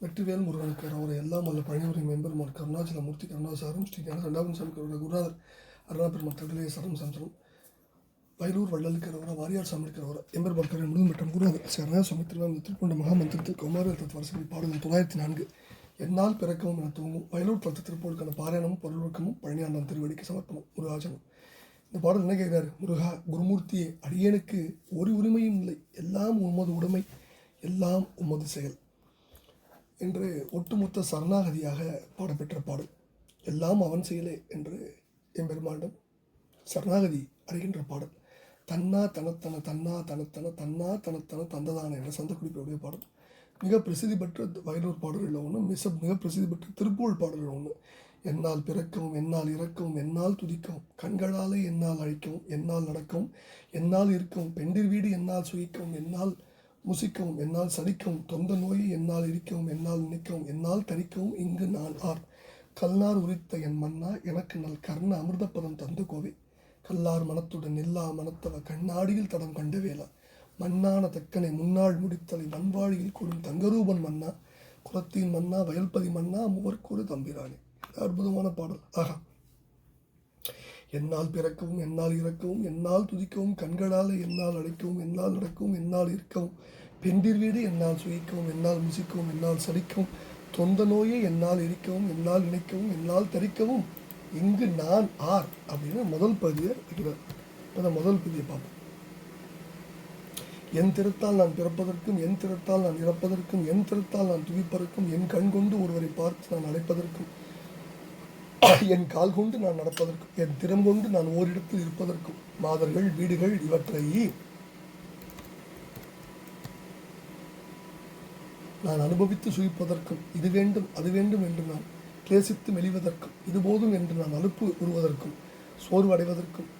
வெற்றிவேல் முருகனுக்கு அவரை எல்லாம் வல்ல பழனிவரை மெம்பெருமான் கருணாச்சல மூர்த்தி கருணாசாரம் ஸ்ரீ ஞான சாமி கருணா குருநாதர் அருணா தடலே சரம் சந்திரம் வயலூர் வள்ளலுக்கிறவர வாரியார் சாமி இருக்கிறவர எம்பெருமான் கருணை முழுவதும் மற்றும் குருநாதர் சரணா சுவாமி திருவாரூர் திருப்பண்ட மகாமந்திரத்தில் குமார தத்துவ அரசு தொள்ளாயிரத்தி நான்கு. என்னால் பிறக்கவும் என தூங்கும் வயலூர் தத்து திருப்பூருக்கான பாராயணமும் பொருளுக்கமும் பழனியாண்டான் திருவடிக்கு சமர்ப்பணம். முருகாஜனம் இந்த பாடல் என்ன கேட்கிறார்? முருகா குருமூர்த்தியே அடியனுக்கு ஒரு உரிமையும் இல்லை. எல்லாம் உமது உடைமை எல்லாம் உமது செயல். என்று ஒட்டுமொத்த சரணாகதியாக பாடப்பெற்ற பாடல். எல்லாம் அவன் செயலே என்று எம்பெருமாண்டம் சரணாகதி அறிகின்ற பாடல். தன்னா தனத்தன தன்னா தனத்தன தன்னா தனத்தன தந்ததான என்ற சந்த குறிப்பினுடைய பாடல். மிக பிரசித்தி பெற்ற வயலூர் பாடல்களில் ஒன்று மிக மிக பிரசித்தி பெற்ற திருப்பூர் பாடல்கள் ஒன்று என்னால் பிறக்கவும் என்னால் இறக்கவும் என்னால் துதிக்கவும் கண்களாலே என்னால் அழிக்கவும் என்னால் நடக்கவும் என்னால் இருக்கவும் பெண்டிர் வீடு என்னால் சுயிக்கவும் என்னால் முசிக்கவும் என்னால் சலிக்கவும் தொந்த நோயை என்னால் இடிக்கவும் என்னால் நினைக்கவும் என்னால் தரிக்கவும் இங்கு நான் ஆர். கல்லார் உரித்த என் மன்னா எனக்கு நல் கர்ண அமிர்தப்பதம் தந்து கோவை. கல்லார் மனத்துடன் எல்லா மனத்தவ கண்ணாடியில் தடம் கண்டு வேலா மண்ணான தக்கனை முன்னாள் முடித்தலை மண்வாழியில் கூடும் தங்கரூபன் மன்னா குலத்தின் மன்னா வயல்பதி மன்னா மூவர்க்கொரு தம்பிரானே. அற்புதமான பாடல். ஆகா. என்னால் பிறக்கவும் என்னால் இறக்கவும் என்னால் துதிக்கவும் கண்களால் என்னால் அழைக்கவும் என்னால் நடக்கவும் என்னால் இருக்கவும் பெண்டிர் வீடு என்னால் சுயிக்கவும் என்னால் முசிக்கவும் என்னால் சலிக்கவும் தொந்த நோயை என்னால் எரிக்கவும் என்னால் நினைக்கவும் என்னால் தரிக்கவும் இங்கு நான் ஆர் அப்படின்னு முதல் பகுதியை வைக்கிறார் அந்த முதல் பகுதியை பார்ப்போம். என் திறத்தால் நான் பிறப்பதற்கும் என் திறத்தால் நான் இறப்பதற்கும் என் திறத்தால் நான் துதிப்பதற்கும் என் கண் கொண்டு ஒருவரை பார்த்து நான் அழைப்பதற்கும் என் கால் கொண்டு நான் நடப்பதற்கும் என் திறம் கொண்டு நான் ஓரிடத்தில் இருப்பதற்கும் மாதர்கள் வீடுகள் இவற்றை நான் அனுபவித்து சுயிப்பதற்கும் இது வேண்டும் அது வேண்டும் என்று நான் கிளேசித்து மெலிவதற்கும் இது போதும் என்று நான் அலுப்பு உருவதற்கும் சோர்வு அடைவதற்கும்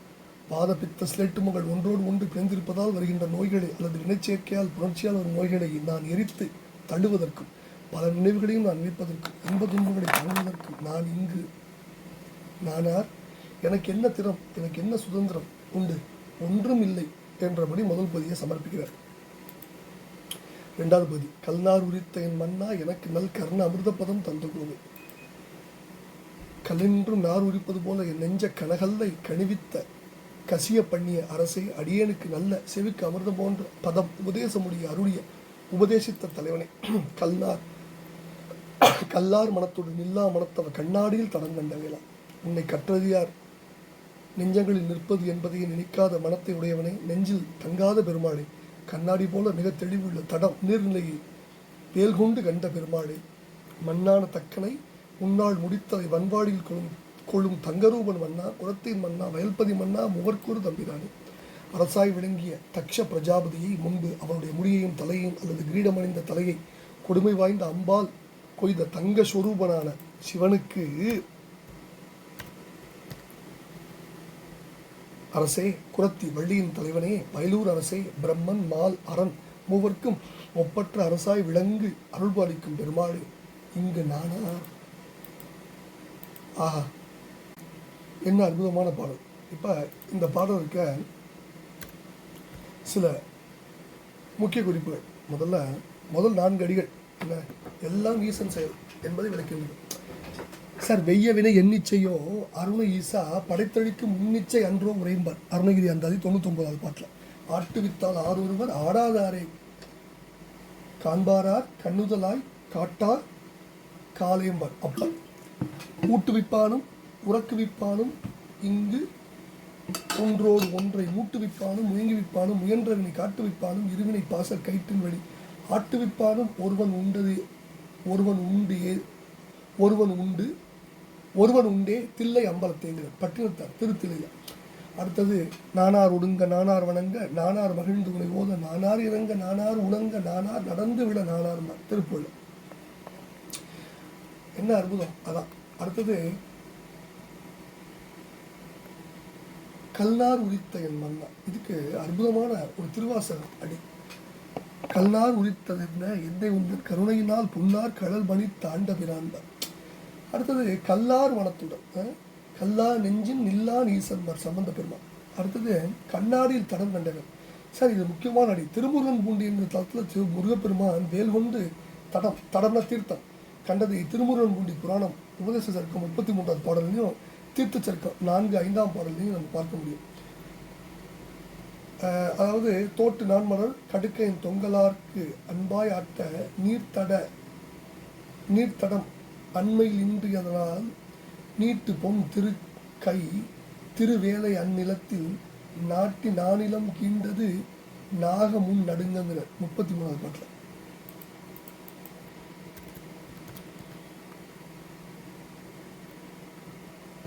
வாத ஸ்லேட்டு முகள் ஒன்றோடு ஒன்று பிணைந்திருப்பதால் வருகின்ற நோய்களை அல்லது வினைச்சேர்க்கையால் புணர்ச்சியால் வரும் நோய்களை நான் எரித்து தள்ளுவதற்கும் பல நினைவுகளையும் நான் மீட்பதற்கும் இன்ப துன்பங்களை தாங்குவதற்கும் நான் இங்கு நானார் எனக்கு என்ன திறம் எனக்கு என்ன சுதந்திரம் உண்டு? ஒன்றும் இல்லை என்றபடி முதல் பகுதியை சமர்ப்பிக்கிறார். இரண்டாவது பதி கல்நார் உரித்த என் மன்னா எனக்கு நல் கர்ண அமிர்தபதம் தந்து கோவை கலென்றும் நார் உரிப்பது போல என் நெஞ்ச கனகல்லை கணிவித்த கசிய பண்ணிய அரசை அடியேனுக்கு நல்ல செவிக்கு அமிர்தம் போன்ற பதம் உபதேசமுடைய அருளிய உபதேசித்த தலைவனை கல்நார் கல்லார் மனத்துடன் நில்லா மனத்தவ கண்ணாடியில் தடம் உன்னை கற்றது யார்? நெஞ்சங்களில் நிற்பது என்பதையே நினைக்காத மனத்தை உடையவனை நெஞ்சில் தங்காத பெருமாளே. கண்ணாடி போல மிக தெளிவுள்ள தடம் நீர்நிலையை வேல்கொண்டு கண்ட பெருமாளே. மண்ணான தக்கனை உன்னால் முடித்ததை வன்வாடியில் கொள்ளும் கொள்ளும் தங்கரூபன் மன்னா குலத்தின் மன்னா வயல்பதி மன்னா முகர்கூறு தம்பிதானே. அரசாய் விளங்கிய தக்ஷ பிரஜாபதியை முன்பு அவனுடைய முடியையும் தலையையும் அல்லது கிரீடமணிந்த தலையை கொடுமை வாய்ந்த அம்பால் கொய்த தங்க ஸ்வரூபனான சிவனுக்கு அரசே குரத்தி வள்ளியின் தலைவனே வயலூர் அரசே பிரம்மன் மால் அரண் மூவர்க்கும் ஒப்பற்ற அரசாய் விளங்கு அருள்பாலிக்கும் பெருமாளே. இங்கு நானா? ஆஹா என்ன அற்புதமான பாடல். இப்போ இந்த பாடல் இருக்க சில முக்கிய குறிப்புகள். முதல்ல முதல் நான்கு அடிகள் என்ன? எல்லாம் ஈசன் செயல் என்பதை விளக்கின்றது சார் வெய்ய வினை எண்ணிச்சையோ அருண ஈசா படைத்தளிக்கும் முன்னிச்சை அன்றோ உரையும்பார் அருணகிரி அந்தாதி தொண்ணூத்தொன்பதாவது பாட்டில். ஆட்டுவித்தால் ஆரொருவர் ஆடாதாரே. காண்பாரார் கண்ணுதலாய் காட்டார் காலையம்பர். அப்பர் ஊட்டுவிப்பானும் உறக்குவிப்பானும் இங்கு ஒன்றோடு ஒன்றை மூட்டுவிப்பானும் முயங்குவிப்பானும் முயன்றவினை காட்டுவிப்பானும் இருவினை பாசர் கயிற்றின் வழி. ஆட்டுவிப்பானும் ஒருவன் உண்டது ஒருவன் உண்டு ஏ ஒருவன் உண்டு ஒருவன் உண்டே தில்லை அம்பலத்தேங்கிற பட்டினத்தார் திருத்திலையா. அடுத்தது நானார் ஒடுங்க நானார் வணங்க நானார் மகிழ்ந்து உனை ஓத நானார் இறங்க நானார் உணங்க நானார் நடந்து விட நானார் திருப்பூர்ல என்ன அற்புதம்? அதான். அடுத்தது கல்லார் உரித்த என் மன்னா. இதுக்கு அற்புதமான ஒரு திருவாசகம். அடி. கல்லார் உரித்தது என்ன எந்தை உந்தன் கருணையினால் புன்னார் கடல் பணி தாண்ட பிரான்பார் அடுத்தது கல்லார் வனத்துடன் கல்லா நெஞ்சின் நில்லான் ஈசன்மார் சம்பந்த பெருமாள். அடுத்தது கண்ணாடியில் தடம் கண்டவர் சார் இது முக்கியமான அடி. திருமுருகன் பூண்டி என்ற தளத்தில் திரு முருகப்பெருமான் வேல் கொண்டு தடம் தடம்னா தீர்த்தம். கண்டது திருமுருகன்பூண்டி புராணம் உபதேச சர்க்கம் முப்பத்தி மூன்றாவது பாடலையும் தீர்த்த சர்க்கம் நான்கு ஐந்தாம் பாடலையும் நம்ம பார்க்க முடியும். அதாவது தோட்டு நான்மலர் கடுக்கையின் தொங்கலார்க்கு அன்பாய் ஆட்ட நீர்த்தட நீர்த்தடம் அண்மையில் இன்றியதனால் நீட்டு பொன் திரு கை திருவேலை அந்நிலத்தில் நாட்டி நானிலம் கீண்டது நாகமுன் நடுங்கங்கிற முப்பத்தி மூணாவது பாட்டில்.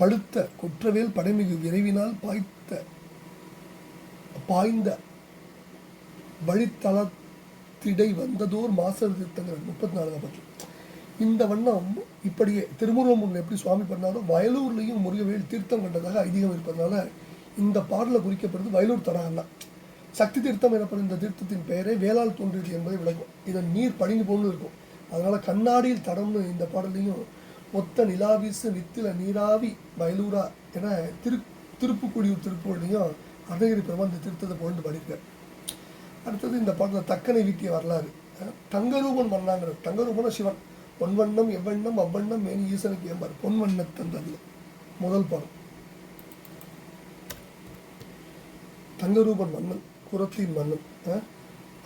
படுத்த குற்றவேல் படைமிகு விரைவினால் பாய்த்த பாய்ந்த வழித்தளத்திடை வந்ததோர் மாசர் தீர்த்தங்கள். முப்பத்தி நாலாவது பாட்டில். இந்த வண்ணம் இப்படியே திருமுருகன் எப்படி சுவாமி பண்ணாரோ வயலூர்லேயும் முருகவேல் தீர்த்தம் கண்டதாக ஐதீகம் இருப்பதனால இந்த பாடலில் குறிக்கப்படுறது வயலூர் தடாகம் தான். சக்தி தீர்த்தம் எனப்படும் இந்த தீர்த்தத்தின் பெயரே வேளாள் தோன்றியது என்பதை விளக்கும். இதன் நீர் பழிந்து போன்னு இருக்கும். அதனால் கண்ணாடியில் தடம்னு இந்த பாடலையும் மொத்த நிலாவீசு நித்தில நீராவி வயலூரா என திரு திருப்புக்குடியூர் திருப்பூர்லையும் அருணகிரி பெருமான் இந்த திருத்தத்தை புகழ்ந்து பாடியிருக்கார். அடுத்தது இந்த பாடத்தில் தக்கனை வீட்டிய வரலாறு. தங்கரூபன் மன்னாங்கிற தங்கரூபன சிவன். பொன்வண்ணம் எவ்வண்ணம் அவ்வண்ணம் மேனி ஈசனுக்கு ஏம்பார்? பொன்வண்ணத்தந்ததுல முதல் பாடம். தங்கரூபன் மன்னன் குரத்தின் மன்னன்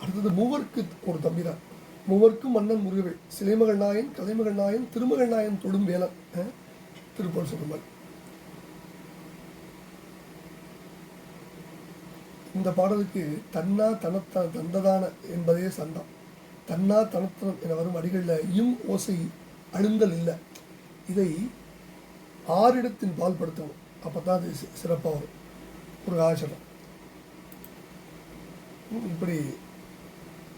அடுத்தது மூவருக்கு ஒரு தம்பிதான். மூவர்க்கும் மன்னன் முருகவே. சிலைமகள் நாயன் கலைமகள் நாயன் திருமகள் நாயன் தொடும் வேலன் திருப்பூர் சொல்ற இந்த பாடலுக்கு தன்னா தனத்த தந்ததான என்பதே சந்தம் தன்னா தனத்தனம் என வரும் அடிகளில் இம் ஓசை அழுந்தல் இல்லை. இதை ஆறிடத்தின் பால்படுத்தணும் அப்போ தான் அது சி- வரும். ஒரு ஆச்சரம் இப்படி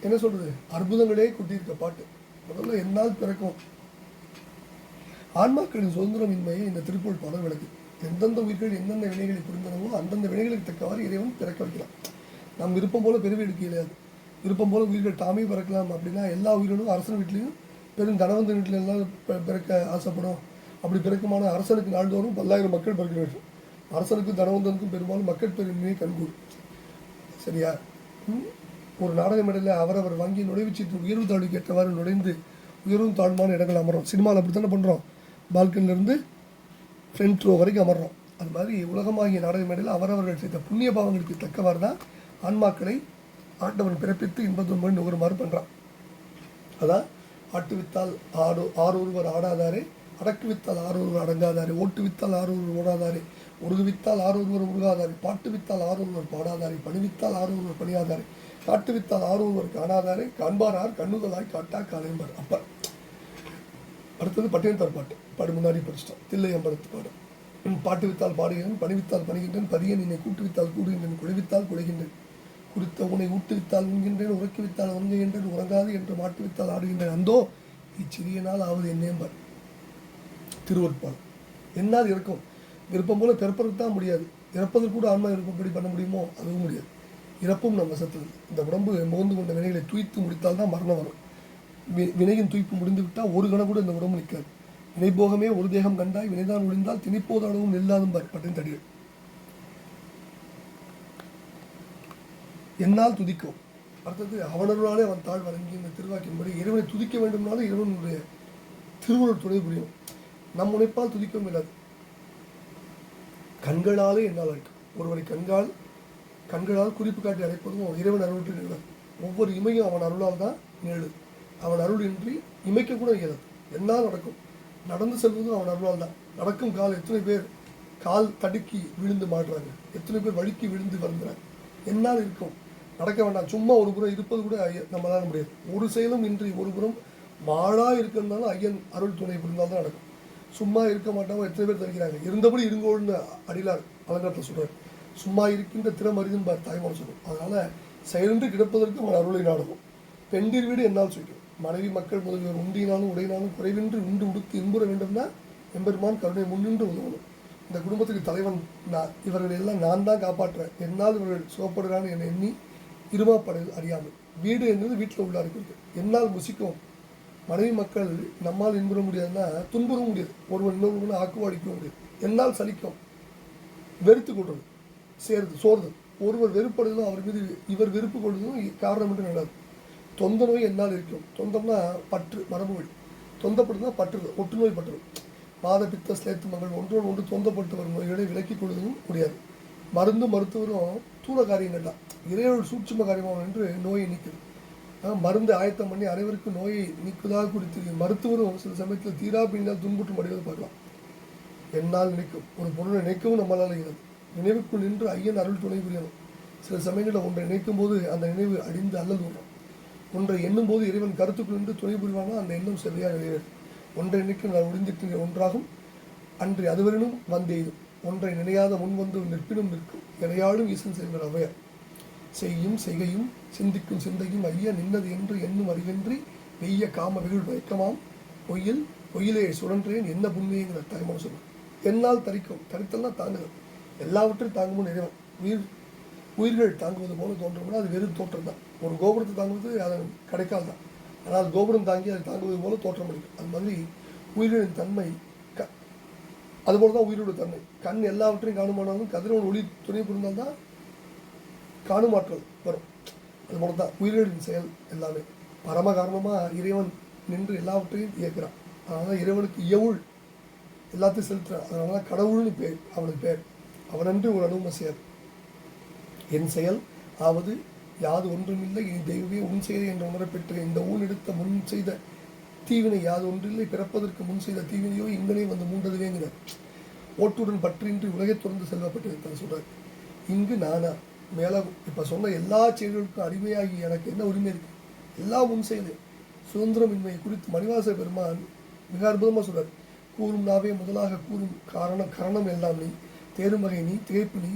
என்ன சொல்றது? அற்புதங்களே கொட்டியிருக்க பாட்டு. முதல்ல என்னால் பிறக்கும். ஆன்மாக்களின் சுதந்திரமின்மையை இந்த திருப்பூர் பாடல் விளக்கு. எந்தெந்த உயிர்கள் எந்தெந்த வினைகளை புரிந்தனவோ அந்தந்த வினைகளுக்கு தக்கவாறு இறைவன் பிறக்க வைக்கலாம் நம் விருப்பம் போல பெருவி எடுக்க இயலாது. விருப்பம் போல் உயிர்கள் தாமே பிறக்கலாம் அப்படின்னா எல்லா உயிர்களும் அரசன் வீட்லேயும் பெரும் தனவந்த வீட்டில் எல்லாம் பிறக்க ஆசைப்படும். அப்படி பிறக்குமான அரசனுக்கு நாள்தோறும் பல்லாயிரம் மக்கள் பிறக்க வேண்டும். அரசனுக்கும் தனவந்தனுக்கும் பெரும்பாலும் மக்கள் பெருமையை கண்கூர் சரியா? ஒரு நாடக மேடையில் அவரவர் வாங்கி நுழைவுச்சீட்டு உயர்வு தாழ்வுக்கு ஏற்றவாறு நுழைந்து உயர்வும் தாழ்வான இடங்கள் அமரும் சினிமாவில் அப்படி தானே பண்ணுறோம் பால்கனிலேருந்து ஃப்ரண்ட் ரோ வரைக்கும் அமர்றோம். அது மாதிரி உலகமாகிய நாடக மேடையில் அவரவர்கள் செய்த புண்ணிய பாவங்களுக்கு தக்கவாறு தான் ஆன்மாக்களை ஆண்டவன் பிறப்பித்து இன்பத்துன்பம் நுகருமாறு பண்ணுறான் அதான் ஆட்டு வித்தால் ஆடு ஆரொருவர் ஆடாதாரே. அடக்கு வித்தால் ஆரொருவர் அடங்காதாரே. ஓட்டு வித்தால் ஆரொருவர் ஓடாதாரே. உருது வித்தால் ஆரொருவர் உருகாதாரே. பாட்டு வித்தால் ஆரொருவர் பாடாதாரே. பணி வித்தால் ஒருவர் பணியாதாரே. காட்டு வித்தால் ஆரொருவர் காணாதாரே. காண்பாரார் கண்ணுதலாய் காட்டா காலையம்பர் அப்பர் அடுத்தது பட்டினத்தார் பாட்டு. பாடு முன்னாடி படிச்சிட்டோம். தில்லையம்பரத்து பாடு. பாட்டு வித்தால் பாடுகிறேன் பணி வித்தால் பணிகின்றேன் பதியன் என்னை கூட்டு வித்தால் கூடுகின்றேன் குழைவித்தால் குழைகின்றேன். குறித்த உன்னை ஊட்டுவித்தால் உண்கின்றேன் உறக்கி வித்தால் உறங்குகின்றேன் உறங்காது என்று மாட்டுவித்தால் ஆடுகின்றேன் அந்தோ இச்சிறிய நாள் ஆவது என்னேம்பார் திருவற்பால் என்னால் இருக்கும் விருப்பம் போல பிறப்பதற்கு தான் முடியாது. இறப்பதற்கு கூட ஆன்மா விருப்பப்படி பண்ண முடியுமோ அதுவும் முடியாது. இறப்பும் நம்ம வசத்தில் இந்த உடம்பு முகந்து கொண்ட வினைகளை துய்த்து முடித்தால் தான் மரணம் வரும். வினையின் துய்ப்பு முடிந்து விட்டால் ஒரு கணம் கூட இந்த உடம்பு நிற்காது. வினைபோகமே ஒரு தேகம் கண்டாய் வினைதான் ஒழிந்தால் திணிப்போது அளவும் நெல்லாதும் பட்டின் தடிகள். என்னால் துதிக்கும். அடுத்தது அவனருளாலே அவன் தாழ் வழங்கி இந்த திருவாக்கின்படி இறைவனை துதிக்க வேண்டும்னாலும் இறைவனுடைய திருவுருள் துணை புரியும். நம் உழைப்பால் துதிக்கவும் இல்லாது. கண்களாலே என்னால் அழைக்கும். ஒருவரை கண்கால் கண்களால் குறிப்பு காட்டி அழைப்பதும் இறைவன் அருள்ட்டு நிகழும் ஒவ்வொரு இமையும் அவன் அருளால் தான் நிகழு அவன் அருள் இன்றி இமைக்க கூட இயலாது. என்னால் நடக்கும். நடந்து செல்வதும் அவன் அருளால் தான். நடக்கும் கால் எத்தனை பேர் கால் தடுக்கி விழுந்து மாடுறாங்க எத்தனை பேர் வழுக்கி விழுந்து வருகிறாங்க. என்னால் இருக்கும். நடக்க வேண்டாம். சும்மா ஒரு புறம் இருப்பது கூட ஐய- நம்மளால முடியாது. ஒரு செயலும் இன்றி ஒரு புறம் மாளா இருக்கிறதுனால ஐயன் அருள் துணை இருந்தால் தான் நடக்கும். சும்மா இருக்க மாட்டாமல் எத்தனை பேர் தரிக்கிறாங்க இருந்தபடி இருங்கோள்னு அடிலார் அலங்காரத்தில் சொல்கிறார் சும்மா இருக்கின்ற திறம் அரிதுன்னு பார் சொல்லும். அதனால் செயலின்றி கிடப்பதற்கு அவன் அருளை நாடுவோம். பெண்டிர் வீடு என்னால் சொல்லும் மனைவி மக்கள் முதலியோர் உண்டியினாலும் உடையினாலும் குறைவின்றி உண்டு உடுத்து இன்புற வேண்டும்னா எம்பெருமான் கருணை முன்னின்று உதவணும். இந்த குடும்பத்துக்கு தலைவன் நான். இவர்கள் எல்லாம் நான் தான் காப்பாற்றுறேன். என்னால் இவர்கள் சுகப்படுகிறான்னு என்னை எண்ணி இருமாப்படையில் அறியாமல் வீடு என்பது வீட்டில் உள்ள இருக்கிறது என்னால் முசிக்கும் மனைவி மக்கள் நம்மால் இன்புற முடியாதுன்னா துன்புற முடியாது. ஒருவன் இன்னொருவனை ஆக்குவாடிக்க முடியாது. என்னால் சலிக்கும் வெறுத்து கொள்வது சேர்ந்து சோர்தல் ஒருவர் வெறுப்படுதலும் அவர் மீது இவர் வெறுப்பு கொள்வதும் காரணம் என்று நடக்கும் தொந்த நோய் என்னால் இருக்கும் தொந்தம்னா பற்று மரபு வழி. தொந்தப்படுதுன்னா பற்று ஒட்டு நோய் பற்று பாத பித்த ஸ்லேத்து மங்கள் ஒன்றோடு ஒன்று தொந்தப்பட்டு வரும் நோய்களை விலக்கிக் கொள்வதும் முடியாது. மருந்து மருத்துவரும் தூர காரியங்கள் தான் இறையோட சூட்சும காரியமாகும் என்று நோயை நீக்குது. மருந்து ஆயத்தம் பண்ணி அனைவருக்கும் நோயை நீக்குவதாக குறித்து மருத்துவரும் சில சமயத்தில் தீரா பின்னால் துன்புற்று மடிவது பார்க்கலாம். என்னால் நினைக்கும். ஒரு பொருளை நினைக்கவும் நம்மளால் இயலாது. நினைவுக்குள் நின்று ஐயன் அருள் துணை புரியணும். சில சமயங்களில் ஒன்றை நினைக்கும் போது அந்த நினைவு அடிந்து அல்லல் வரும் ஒன்றை எண்ணும் போது இறைவன் கருத்துக்குள் நின்று துணை புரிவானா? அந்த எண்ணம் சரியாக நிறைவேறும் ஒன்றை நினைக்கும் நான் ஒளிந்திட்டு ஒன்றாகும். அன்று அதுவரினும் வந்தேயும். ஒன்றை நினையாத முன் வந்து நிற்பினும் நிற்கும். இணையாடும் ஈசன் செய்கிற அவையர் செய்யும் செய்கையும் சிந்திக்கும் சிந்தையும் ஐய நின்னது என்று எண்ணும் அறிவின்றி வெய்ய காம வெகுள் மயக்கமாம் பொய்யில் பொய்யிலே சுழன்றேன் என்ன புண்ணியங்கிற தாய்மான சொல்லும் என்னால் தரிக்கும் தரித்தல்னா தாங்குதல். எல்லாவற்றையும் தாங்கும் இறைவன். உயிர் உயிர்கள் தாங்குவது போல தோன்றோம்னா அது வெறும் தோற்றம் தான் ஒரு கோபுரத்தை தாங்குவது அது கிடைக்காது தான் ஆனால் கோபுரம் தாங்கி அதை தாங்குவது போல தோற்றம் அளிக்கும். அது மாதிரி உயிர்களின் தன்மை அதுபோல் தான் உயிரோட தன்மை கண் எல்லாவற்றையும் காணுமானாலும் கதிரவன் ஒளி துணை புரிந்தால்தான் காணுமாற்றல் வரும். அதுபோல தான் உயிர்களின் செயல் எல்லாமே. பரம காரணமாக இறைவன் நின்று எல்லாவற்றையும் இயக்குறான். அதனால இறைவனுக்கு இயவுள் எல்லாத்தையும் செலுத்துறான். அதனால தான் கடவுள்னு பேர் அவனுக்கு பேர். அவனன்று ஒரு அனுபவம் செயல் என் செயல் ஆவது யாது ஒன்றுமில்லை இனி தெய்வமே உன் செய்த என்ற உணரப்பெற்ற இந்த ஊன் எடுத்த முன் செய்த தீவினை யாது ஒன்றில்லை பிறப்பதற்கு முன் செய்த தீவினையோ இங்கனே வந்து மூண்டதுவேங்கிறார் ஓட்டுடன் பற்றின்றி உலகை துறந்து செல்வப்பட்டிருக்கிறார் சொல்றார். இங்கு நானா? மேல இப்போ சொன்ன எல்லா செயல்களுக்கும் அடிமையாகி எனக்கு என்ன உரிமை இருக்கு? எல்லா முன் செயலு. சுதந்திரமின்மையை குறித்து மணிவாச பெருமான் மிக அற்புதமாக சொல்றார். கூறும் நாவே முதலாக கூறும் காரணம் கரணம் எல்லாம் நீ. தேரும் வகை நீ திகைப்பு நீ.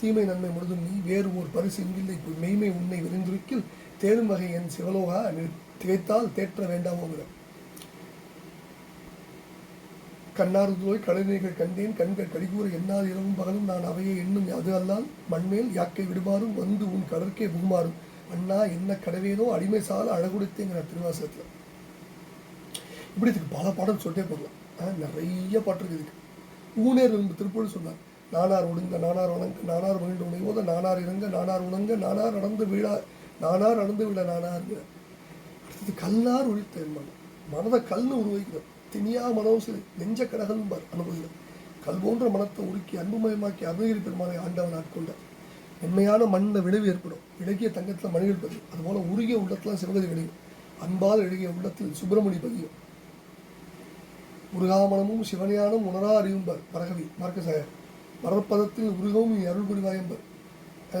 தீமை நன்மை முழுதும் நீ. வேறு ஓர் பரிசு இங்கில்லை. மெய்மை உன்னை விரைந்திருக்கில். தேரும் வகை என் சிவலோகா. திகைத்தால் தேற்ற வேண்டாமோங்கிறார் கண்ணாறு தோய் கலைஞர்கள் கண்டேன் கண்கள் கடிகூற எண்ணாது இரவும் பகலும் நான் அவையை எண்ணும். அது அல்லால் மண்மேல் யாக்கை விடுமாறும் வந்து உன் கடற்கே புகுமாறும். அண்ணா என்ன கடவேனோ அடிமை சால அழகுடுத்தேங்கிற திருவாசகத்தில். இப்படி இதுக்கு பல பாடல் சொல்லிட்டே போகலாம். ஆஹ் நிறைய பாட்டு இருக்குது இதுக்கு. ஊனேர் என்பது திருப்பூர் சொன்னார். நானார் ஒடுங்க நானார் வணங்க நானார் வணிண்டு உணைவோத நானார் இறங்க நானார் உணங்க நானார் நடந்து விழா நானார் நடந்து விழ நானாருங்கிற அடுத்தது கல்லார் ஒழித்த என்பது மனதை கல்னு உருவாக்கிறோம் தினியா மனோசு நெஞ்ச கடகலும் அனுபவிகள் கல்போன்ற கல் போன்ற மனத்தை உருக்கி அன்புமயமாக்கி அருணகிரி பெருமானை ஆண்டவன் ஆட்கொண்டார். மென்மையான மண்ண விளைவு ஏற்படும். இலகிய தங்கத்தில் மணிகள் பதியும். அதுபோல உருகிய உள்ளத்தில் சிவகதி விளையும். அன்பால் எழுகிய உள்ளத்தில் சுப்பிரமணி பதியும். முருகாமணமும் சிவஞானம் உணரா அறியும்பர் பரகவி மார்க்கசாயர். மரப்பதத்தில் உருகவும் அருள் புரிவாயம்பர்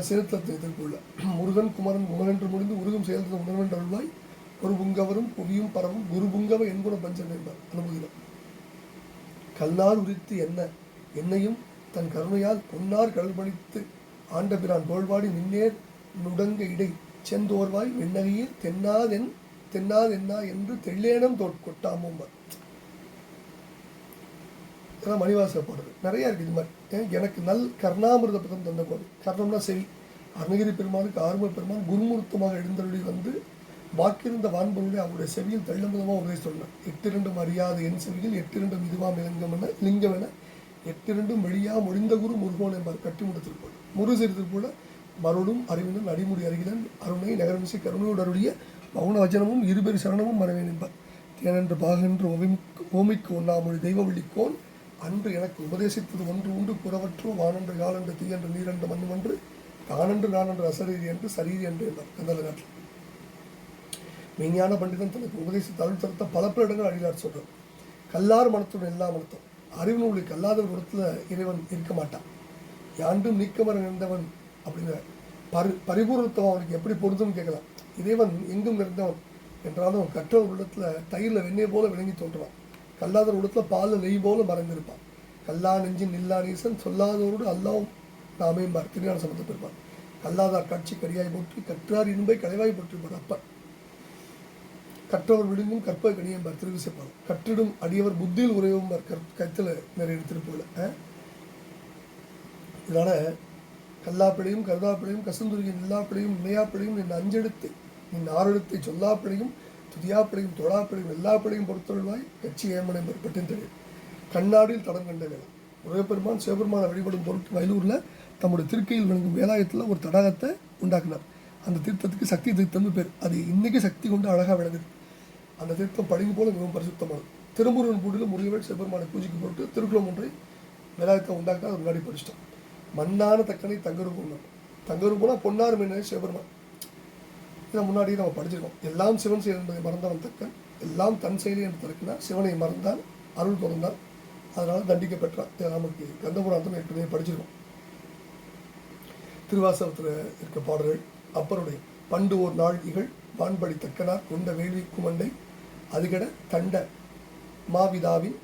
சிறுத்தத்தை எதிர்கொள்ள. முருகன் குமரன் உணவென்று முடிந்து உருகும் செயல்தந்த உணர்வென்று அருள்வாய் ஒரு புங்கவரும் புவியும் பரவும் குரு புங்கவ என்குண பஞ்சன் என்பார் அனுபவிக்கிறார் கல்லார் உரித்து என்ன? என்னையும் தன் கருணையால் பொன்னார் கடல்பணித்து ஆண்ட பிரான் தோல்வாடி நின்னேர் நுடங்க இடை செந்தோர்வாய் வெண்ணகையில் தென்னாதென் தென்னாதென்னா என்று தெள்ளேனம் தோட் கொட்டாமோம்பர் இதெல்லாம் மணிவாச பாடுறது நிறையா இருக்குது இது மாதிரி. எனக்கு நல் கர்ணாமிரத பதம் தந்த போது கர்ணம்னா செவி. அருணகிரி பெருமானுக்கு ஆர்வ பெருமான் குருமூர்த்தமாக எழுந்தருளி வந்து வாக்கிருந்த வான்பொருளை அவருடைய செவியில் தெள்ளமுதமாக உபதேசம் சொன்னார் எட்டிரண்டும் அறியாத என் செவியில் எட்டிரண்டும் இதுவாம் இலங்கம் என லிங்கம் என எட்டிரண்டும் வெளியா முடிந்த குரு முருகோன் என்பார். கட்டி முடித்திருப்போம் முரு சிறிது மருளும் அறிவினும் அடிமுடி அருகிலன் அருணை நகரமிசை கருணையுடருடைய மௌன வச்சனமும் இருபெரு சரணமும் மறவேன் என்பார். தேனென்று பாகென்று ஓமிக்கு ஓமிக்கு ஒன்னாமொழி தெய்வவள்ளிக்கோன் அன்று எனக்கு உபதேசித்தது ஒன்று உண்டு புறவற்றோ வானன்று காலன்று தீயன்று நீரன்று மண்ணுமன்று தானன்று நானன்று அசரீரி என்று சரீரி என்று என்பார். கந்தல நாட்டில். மெய்ஞான பண்டிதன் தனக்கு உபதேசித்த அருள் தரத்த பல பல இடங்கள் அடியார் சொல்கிறார் கல்லார் மனத்துடன் எல்லா மனத்தும் அறிவு நூலுக்கு அல்லாத ஒரு இடத்துல இறைவன் இருக்க மாட்டான். யாண்டும் நீக்கமர நிறைந்தவன் அப்படிங்கிற பரி பரிபூர்ணத்துவம் அவனுக்கு எப்படி பொருந்தும்னு கேட்கலாம். இறைவன் எங்கும் நிறைந்தவன் என்றாலும் கற்ற உள்ளத்தில் தயிரில் வெண்ணெய் போல விளங்கி தோன்றுவான். கல்லாத உள்ளத்தில் பாலில் நெய் போல மறைந்திருப்பான். கல்லா நெஞ்சின் நில்லா நீசன் சொல்லாதவரோடு அல்லாவும் நாமே திருநாள் சமத்து கல்லாதார் காட்சி கரியாய் போற்றி கற்றார் இன்பை கலைவாய் போற்றிருப்பார் அப்பன். கற்றவர் விழுங்கும் கற்ப கணியம்பார் திருவிசைப்பாளர் கற்றிடும் அடியவர் புத்தியில் உரையும்பார் கற் கத்தில் நிறைய திருப்பூரில் இதனால் கல்லாப்பிழையும் கருதாப்பிழையும் கசந்துருகின் நில்லாப்பிழையும் நிலையாப்பிழையும் நின் அஞ்செடுத்து நின் ஆறெடுத்தை சொல்லாப்பிழையும் துதியாப்பிழையும் தொழாப்பிழையும் எல்லாப்பிழையும் பொறுத்தொழ்வாய் கட்சி ஏமனை பட்டின் தெரியும் கண்ணாடியில் தடம் கண்ட வேலை முருகப்பெருமான் சிவபெருமானை வழிபடும் பொருட்டு வயலூரில் தம்முடைய திருக்கையில் விளங்கும் வேலாயத்தில் ஒரு தடாகத்தை உண்டாக்கினார். அந்த தீர்த்தத்துக்கு சக்தி தீர்த்தம்னு பேர். அது இன்னைக்கு சக்தி கொண்டு அழகாக விளங்குது. அந்த தீர்த்தம் பளிங்கு போல மிகவும் பரிசுத்தமானது. திருமுருகன் பூடியில் முருகவேல் சிவபெருமானை பூஜைக்கு போட்டு திருக்குளம் ஒன்றை விநாயகத்தை உண்டாக்க அது முன்னாடி படிச்சிட்டோம். மண்ணான தக்கனை தங்கரூபம் தங்கரூபம்னா பொன்னார் மீனே சிவபெருமான். இதை முன்னாடியே நம்ம படிச்சிருக்கோம். எல்லாம் சிவன் செயல் என்பதை மறந்தவன் தக்கன். எல்லாம் தன் செயலி என்று திறக்கினார் சிவனை மறந்தான் அருள் பிறந்தான் அதனால் தண்டிக்க பெற்றான் இதை நமக்கு கந்தபுராணத்தில் ஏற்கனவே படிச்சிருக்கோம். திருவாசகத்தில் இருக்க பாடல்கள் அப்பருடைய பண்டு ஓர் நாள் இகழ் வான்படி தக்கனார் கொண்ட வேள்வி குமண்டை அதுகட தண்ட மாவிதாவின்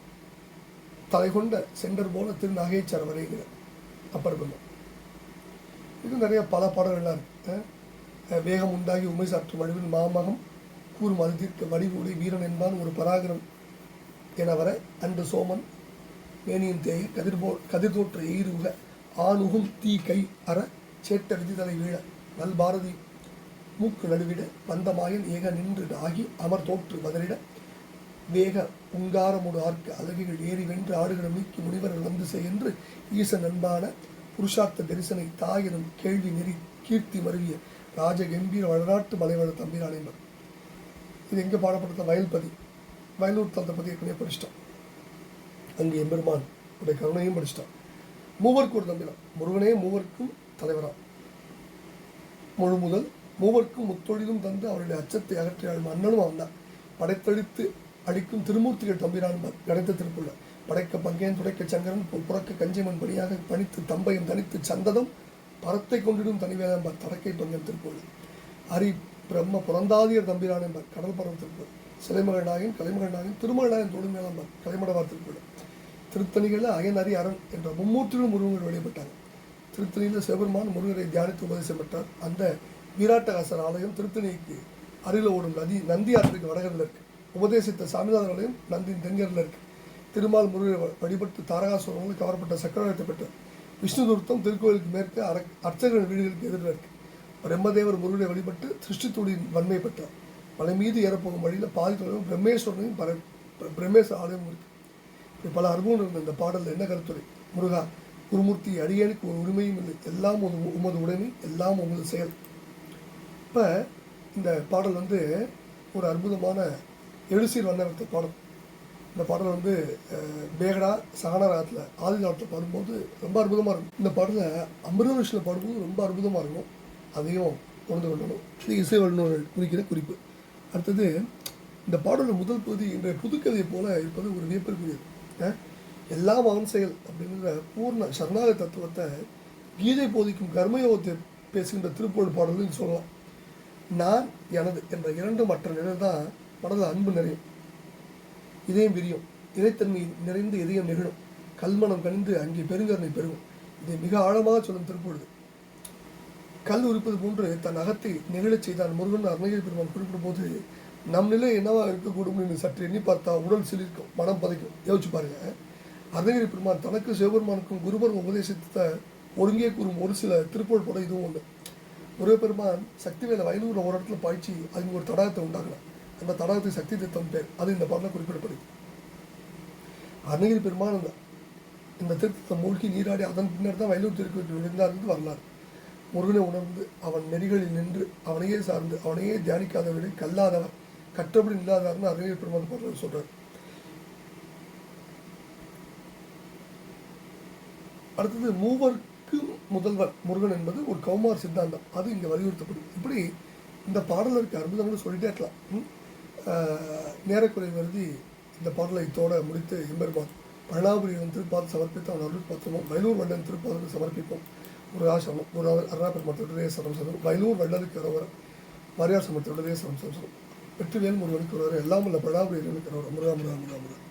தலை கொண்ட சென்டர் போல திருநகைச்சர வரைகிற அப்பர் பிரம்மம் இது நிறைய பல பாடல்கள்லாம் இருக்கு. வேகம் உண்டாகி உமை சாற்றும் வடிவில் மாமகம் கூறும் அது தீர்க்க வடிவுடை வீரன் என்பான் ஒரு பராகரம் என வர அன்று சோமன் மேனியின் தேய கதிர்போ கதிர்தோற்ற எயிருக ஆணுகும் தீ கை அற சேட்ட விதிதலை வீழ நல் பாரதி மூக்கு நழுவிட வந்தமாயன் ஏக நின்று ஆகி அமர் தோற்று பதறிட வேக உங்காரமுடு ஆர்க்க அழகிகள் ஏறி வென்று ஆடுகளை நீக்கி முனிவர்கள் வந்து சென்று ஈசன் அன்பான புருஷார்த்த தரிசனை தாயினும் கேள்வி நெறி கீர்த்தி மருவிய ராஜ கம்பீர வளநாட்டு மலைவள தம்பிரானேம்பர் இது எங்கே பாடப்பட்ட வயல்பதி. வயலூர் தந்த பதி ஏற்கனவே படிச்சிட்டோம். அங்கே எம்பெருமான் உடைய கருணையும் படிச்சிட்டான் மூவருக்கு ஒரு தம்பிரான். முருகனே மூவருக்கும் தலைவராம். முழு முதல் மூவர்க்கும் முத்தொழிலும் தந்து அவருடைய அச்சத்தை அகற்றியாள் மன்னனும் அவன்தான் படைத்தளித்து அடிக்கும் திருமூர்த்திகள் தம்பிரான் கிடைத்த திருப்புள்ள படைக்க பங்கேன் துடைக்க சங்கரன் புறக்க கஞ்சிமன் பணியாக பணித்து தம்பையும் தனித்து சந்ததம் பரத்தை கொண்டிடும் தனிவேதம் தடக்கை பங்கன் திருப்புள்ள அரி பிரம்ம புறந்தாதியர் தம்பிரான் என்பர் கடல் பரவ திருப்புள் சிலைமகள் நாயன் கலைமகள் நாயன் திருமகள் தொழில் மேலம்பர் கலைமடவார் திருத்தணிகளில் அயன் அரி அரண் என்ற மும்மூற்றிலும் முருகங்கள் வெளிப்பட்டாங்க திருத்தணியில் சிவபெருமான் முருகரை தியானித்து உபதேசம் பெற்றார். அந்த வீராட்டகாசர் ஆலயம் திருத்தணிக்கு அருகில் ஓடும் நதி நந்தி ஆற்றுக்கு வடகரில் இருக்குது உபதேசித்த சாமிநாதன் ஆலயம் நந்தியின் தென்கரில் இருக்குது திருமால் முருகனை வழிபட்டு தாரகாசுரங்கள் கவரப்பட்ட சக்கரவர்த்தி பெற்றார் விஷ்ணு துர்த்தம் திருக்கோயிலுக்கு மேற்கு அர அர்ச்சகர்கள் வீடுகளுக்கு எதிரில் இருக்குது பிரம்மதேவர் முருகனை வழிபட்டு திருஷ்டித்துடியின் வன்மை பெற்றார். மலை மீது ஏறப்போகும் வழியில் பாதி பிரம்மேஸ்வரனையும் பர பிரம்மேஸ்வர ஆலயம் இருக்குது இப்படி பல அனுபவம் இருந்த இந்த பாடலில் என்ன கருத்துரை? முருகா குருமூர்த்தி அடியனுக்கு ஒரு உரிமையும் இல்லை. எல்லாம் உமது உமது உடைமை எல்லாம் உமது செயல். இப்போ இந்த பாடல் வந்து ஒரு அற்புதமான எழுசீர் வண்ணவர்த்த பாடல். இந்த பாடல் வந்து அஹ், பேகடா சகனராகத்தில் ஆதிகாலத்தில் பாடும்போது ரொம்ப அற்புதமாக இருக்கும். இந்த பாடலை அமிர்த பாடும்போது ரொம்ப அற்புதமாக இருக்கும். அதையும் உணர்ந்து கொள்ளணும். இது இசை வல்லுநர்கள் குறிக்கிற குறிப்பு. அடுத்தது இந்த பாடலில் முதல் பகுதி இன்றைய புதுக்கதையை போல இருப்பது ஒரு வியப்பிற்குரியது. எல்லாம் அவன் செயல் அப்படிங்கிற பூர்ண சரணாக தத்துவத்தை கீதை போதிக்கும் கர்மயோகத்தை பேசுகின்ற திருப்புகழ் பாடல்னு சொல்லலாம். நான் எனது என்ற இரண்டு மற்ற நிலை தான் மனதில் அன்பு நிறையும். இதயம் விரியும். இறைத்தன்மை நிறைந்து இதயம் நிகழும். கல்மனம் கணிந்து அங்கே பெருங்கருணை பெருகும். இதை மிக ஆழமாக சொல்லும் திருப்பொழுது. கல் உரிப்பது போன்று தன் அகத்தை நிகழச் செய்தான் முருகன் அருணகிரி பெருமான் குறிப்பிடும் போது நம் நிலை என்னவா இருக்கக்கூடும் என்று சற்று எண்ணி பார்த்தா உடல் சிலிர்க்கும் மனம் பதைக்கும். யோசிச்சு பாருங்க. அருணகிரி பெருமான் தனக்கு சிவபெருமானுக்கும் குருபர் உபதேசித்த ஒருங்கே கூறும் ஒரு சில திருப்பொருள் படம் இதுவும் உண்டு முருகப்பெருமான் சக்தி வேலை வயலூரில் ஒரு இடத்துல பாய்ச்சி அதுக்கு ஒரு தடாகத்தை உண்டாக்கினான் அந்த தடாகத்துக்கு சக்தி தீர்த்தம் பேர். அது இந்த பாடலில் குறிப்பிடப்படுது. அருணகிரி பெருமான் இந்த தீர்த்தத்தை மூழ்கி நீராடி அதன் பின்னர் தான் வயலூர் திருக்கோயில் நுழைந்தார் என்று வரலாறு. முருகனை உணர்ந்து அவன் நெறிகளில் நின்று அவனையே சார்ந்து அவனையே தியானிக்காதவரை கல்லாதவர் கற்றபடி இல்லாதார்னு அருணகிரி பெருமான் பாடல் சொல்றார். அடுத்தது மூவர் மூவர்க்கு முதல்வர் முருகன் என்பது ஒரு கௌமார் சித்தாந்தம். அது இங்கே வலியுறுத்தப்படும் இப்படி இந்த பாடலில் இருக்க அற்புதம்னு சொல்லிட்டே இருக்கலாம். நேரக்குறை வருதி இந்த பாடலை தோட முடித்து எம்பெருமான் பழனாபுரியின் திருப்பாதம் சமர்ப்பித்து அவன் அருள் பார்த்தோம் வயலூர் வள்ளன் திருப்பாதம் சமர்ப்பிப்போம். ஒரு ஆசிரமம் ஒரு அருணாபெருமத்துடைய சரம் சரம் வயலூர் வள்ளலுக்கு ஒருவர் மரியாதை சமர்த்தோடைய சரம் சரம் வெற்றிவேல் முருகனுக்கு ஒருவர் எல்லாம் உள்ள பழனாபுரியனுக்கு ஒருவர் முருகா முருகா முருகா முருகா.